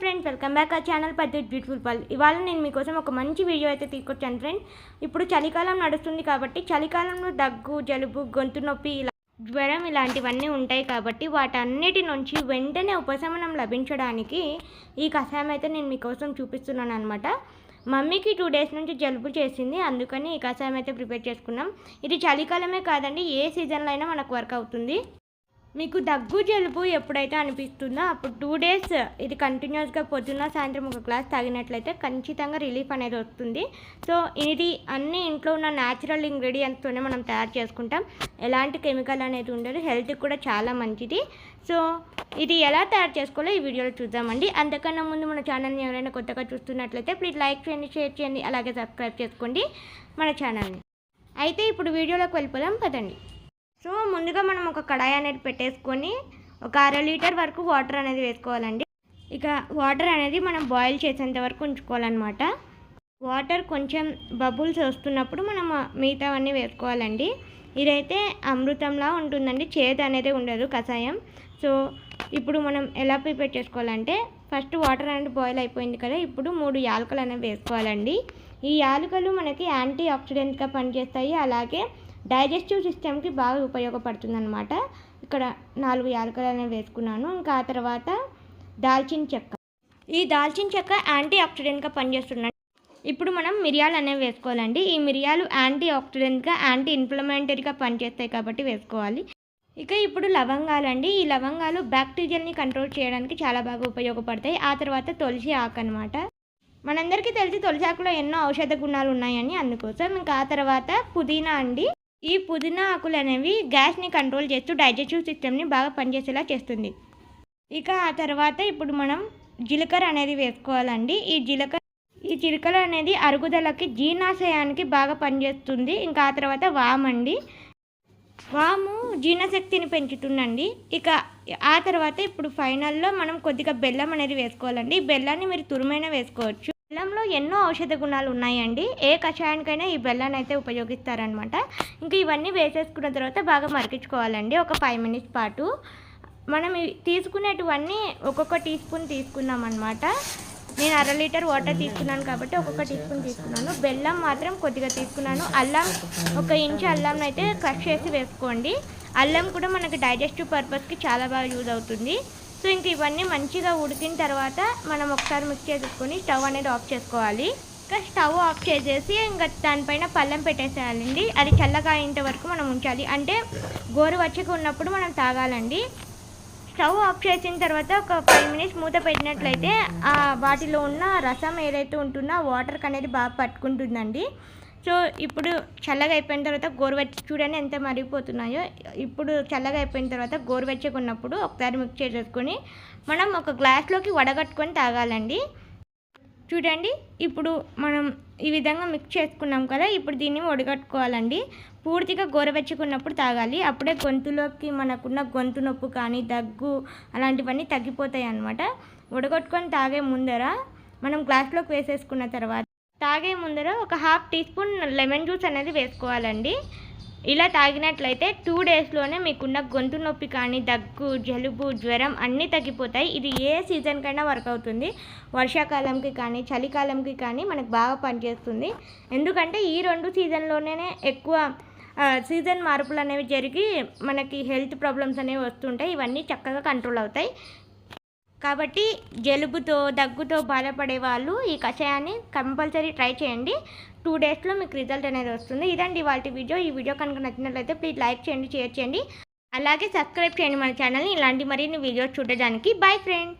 Friends welcome back ఆ channel పద్ధతి beautiful పల్ ఇవాళ నేను మీకోసం ఒక మంచి వీడియో అయితే తీసుకొచ్చాను ఫ్రెండ్స్ ఇప్పుడు చలికాలం నడుస్తుంది కాబట్టి చలికాలంలో దగ్గు జలుబు గొంతు నొప్పి ఇలా జ్వరం ఇలాంటివన్నీ ఉంటాయి కాబట్టి వాటన్నిటి నుంచి వెంటనే ఉపశమనం లభించడానికి ఈ కషాయం అయితే నేను మీకోసం చూపిస్తున్నాను అనమాట మమ్మీకి టూ డేస్ నుంచి జలుబు చేసింది అందుకని ఈ కషాయం అయితే ప్రిపేర్ చేసుకున్నాం. ఇది చలికాలమే కాదండి ఏ సీజన్లో అయినా మనకు వర్క్ అవుతుంది. మీకు దగ్గు జలుబు ఎప్పుడైతే అనిపిస్తుందో అప్పుడు టూ డేస్ ఇది కంటిన్యూస్గా పొద్దున్న సాయంత్రం ఒక గ్లాస్ తాగినట్లయితే ఖచ్చితంగా రిలీఫ్ అనేది వస్తుంది. సో ఇది అన్ని ఇంట్లో ఉన్న న్యాచురల్ ఇంగ్రీడియంట్స్తోనే మనం తయారు చేసుకుంటాం. ఎలాంటి కెమికల్ అనేది ఉండదు. హెల్త్కి కూడా చాలా మంచిది. సో ఇది ఎలా తయారు చేసుకోవాలో ఈ వీడియోలో చూద్దామండి. అంతకన్నా ముందు మన ఛానల్ని ఎవరైనా కొత్తగా చూస్తున్నట్లయితే ప్లీజ్ లైక్ చేయండి షేర్ చేయండి అలాగే సబ్స్క్రైబ్ చేసుకోండి మన ఛానల్ని అయితే ఇప్పుడు వీడియోలోకి వెళ్ళిపోదాం. పదండి. సో ముందుగా మనం ఒక కడాయి అనేది పెట్టేసుకొని ఒక అర లీటర్ వరకు వాటర్ అనేది వేసుకోవాలండి. ఇక వాటర్ అనేది మనం బాయిల్ చేసేంత వరకు ఉంచుకోవాలన్నమాట. వాటర్ కొంచెం బబుల్స్ వస్తున్నప్పుడు మనం మిగతావన్నీ వేసుకోవాలండి. ఇదైతే అమృతంలా ఉంటుందండి. చేదు అనేది ఉండదు కషాయం. సో ఇప్పుడు మనం ఎలా ప్రిపేర్ చేసుకోవాలంటే ఫస్ట్ వాటర్ అనేది బాయిల్ అయిపోయింది కదా ఇప్పుడు మూడు యాలకలు అనేవి వేసుకోవాలండి. ఈ యాలకలు మనకి యాంటీ ఆక్సిడెంట్గా పనిచేస్తాయి. అలాగే డైజెస్టివ్ సిస్టమ్కి బాగా ఉపయోగపడుతుందన్నమాట. ఇక్కడ నాలుగు యాలకలు అనేవి వేసుకున్నాను. ఇంకా ఆ తర్వాత దాల్చిన చెక్క. ఈ దాల్చిన చెక్క యాంటీ ఆక్సిడెంట్గా పనిచేస్తున్నాడు ఇప్పుడు మనం మిరియాలు అనేవి వేసుకోవాలండి. ఈ మిరియాలు యాంటీ ఆక్సిడెంట్గా యాంటీ ఇన్ఫ్లమేటరీగా పనిచేస్తాయి కాబట్టి వేసుకోవాలి. ఇక ఇప్పుడు లవంగాలండి. ఈ లవంగాలు బ్యాక్టీరియాని కంట్రోల్ చేయడానికి చాలా బాగా ఉపయోగపడతాయి. ఆ తర్వాత తులసి ఆకు అనమాట మనందరికీ తెలిసి తులసి ఆకులో ఎన్నో ఔషధ గుణాలు ఉన్నాయని అందుకోసం. ఇంకా ఆ తర్వాత పుదీనా అండి. ఈ పుదీనా ఆకులు అనేవి గ్యాస్ని కంట్రోల్ చేస్తూ డైజెస్టివ్ సిస్టమ్ని బాగా పనిచేసేలా చేస్తుంది. ఇక ఆ తర్వాత ఇప్పుడు మనం జీలకర్ర అనేది వేసుకోవాలండి. ఈ జీలకర్ర ఈ జీలకర్ర అనేది అరుగుదలకి జీర్ణాశయానికి బాగా పనిచేస్తుంది. ఇంకా ఆ తర్వాత వామండి వాము జీర్ణశక్తిని పెంచుతుందండి. ఇక ఆ తర్వాత ఇప్పుడు ఫైనల్లో మనం కొద్దిగా బెల్లం అనేది వేసుకోవాలండి. ఈ బెల్లాన్ని మీరు తురుమైన వేసుకోవచ్చు. బెల్లంలో ఎన్నో ఔషధ గుణాలు ఉన్నాయండి. ఏ కషాయానికైనా ఈ బెల్లాన్ని అయితే ఉపయోగిస్తారనమాట ఇంకా ఇవన్నీ వేసేసుకున్న తర్వాత బాగా మరిగించుకోవాలండి. ఒక ఫైవ్ మినిట్స్ పాటు. మనం తీసుకునేటువన్నీ తీసుకునేటివన్నీ ఒక్కొక్క టీ స్పూన్ తీసుకున్నాం అనమాట నేను అర లీటర్ వాటర్ తీసుకున్నాను కాబట్టి ఒక్కొక్క టీ స్పూన్ తీసుకున్నాను. బెల్లం మాత్రం కొద్దిగా తీసుకున్నాను. అల్లం ఒక ఇంచు అల్లం అయితే కట్ చేసి వేసుకోండి. అల్లం కూడా మనకి డైజెస్టివ్ పర్పస్కి చాలా బాగా యూజ్ అవుతుంది. సో ఇంక ఇవన్నీ మంచిగా ఉడికిన తర్వాత మనం ఒకసారి మిక్స్ చేసుకొని స్టవ్ అనేది ఆఫ్ చేసుకోవాలి. ఇంకా స్టవ్ ఆఫ్ చేసేసి ఇంకా దానిపైన పళ్ళెం పెట్టేసేయాలండి. అది చల్లగా అయ్యేంత వరకు మనం ఉంచాలి. అంటే గోరువెచ్చగా ఉన్నప్పుడు మనం తాగాలండి. స్టవ్ ఆఫ్ చేసిన తర్వాత ఒక ఫైవ్ మినిట్స్ మూత పెట్టినట్లయితే ఆ వాటిలో ఉన్న రసం ఏదైతే ఉంటుందో ఆ వాటర్కి అనేది బాగా పట్టుకుంటుందండి. సో ఇప్పుడు చల్లగా అయిపోయిన తర్వాత గోరువెచ్చ చూడండి ఎంత మరిగిపోతున్నాయో. ఇప్పుడు చల్లగా అయిపోయిన తర్వాత గోరువెచ్చగా ఉన్నప్పుడు ఒకసారి మిక్స్ చేసేసుకొని మనం ఒక గ్లాస్లోకి వడగట్టుకొని తాగాలండి. చూడండి ఇప్పుడు మనం ఈ విధంగా మిక్స్ చేసుకున్నాం కదా ఇప్పుడు దీన్ని వడగట్టుకోవాలండి. పూర్తిగా గోరవెచ్చుకున్నప్పుడు తాగాలి. అప్పుడే గొంతులోకి మనకున్న గొంతు నొప్పు కానీ దగ్గు అలాంటివన్నీ తగ్గిపోతాయి అన్నమాట వడగట్టుకొని తాగే ముందర మనం గ్లాస్లోకి వేసేసుకున్న తర్వాత తాగే ముందర ఒక half teaspoon lemon juice అనేది వేసుకోవాలండి. ఇలా తాగినట్లయితే టూ డేస్లోనే మీకున్న గొంతు నొప్పి కానీ దగ్గు జలుబు జ్వరం అన్నీ తగ్గిపోతాయి. ఇది ఏ సీజన్కైనా వర్క్ అవుతుంది. వర్షాకాలంకి కానీ చలికాలంకి కానీ మనకు బాగా పనిచేస్తుంది. ఎందుకంటే ఈ రెండు సీజన్లోనే ఎక్కువ సీజన్ మార్పులు అనేవి జరిగి మనకి హెల్త్ ప్రాబ్లమ్స్ అనేవి వస్తుంటాయి. ఇవన్నీ చక్కగా కంట్రోల్ అవుతాయి. కాబట్టి జలుబుతో దగ్గుతో బాధపడే వాళ్ళు ఈ కషాయాన్ని కంపల్సరీ ట్రై చేయండి. టూ డేస్లో మీకు రిజల్ట్ అనేది వస్తుంది. ఇదండి వాళ్ళ వీడియో. ఈ వీడియో కనుక నచ్చినట్లయితే ప్లీజ్ లైక్ చేయండి షేర్ చేయండి. అలాగే సబ్స్క్రైబ్ చేయండి మన ఛానల్ని ఇలాంటి మరిన్ని వీడియోస్ చూడడానికి. Bye friends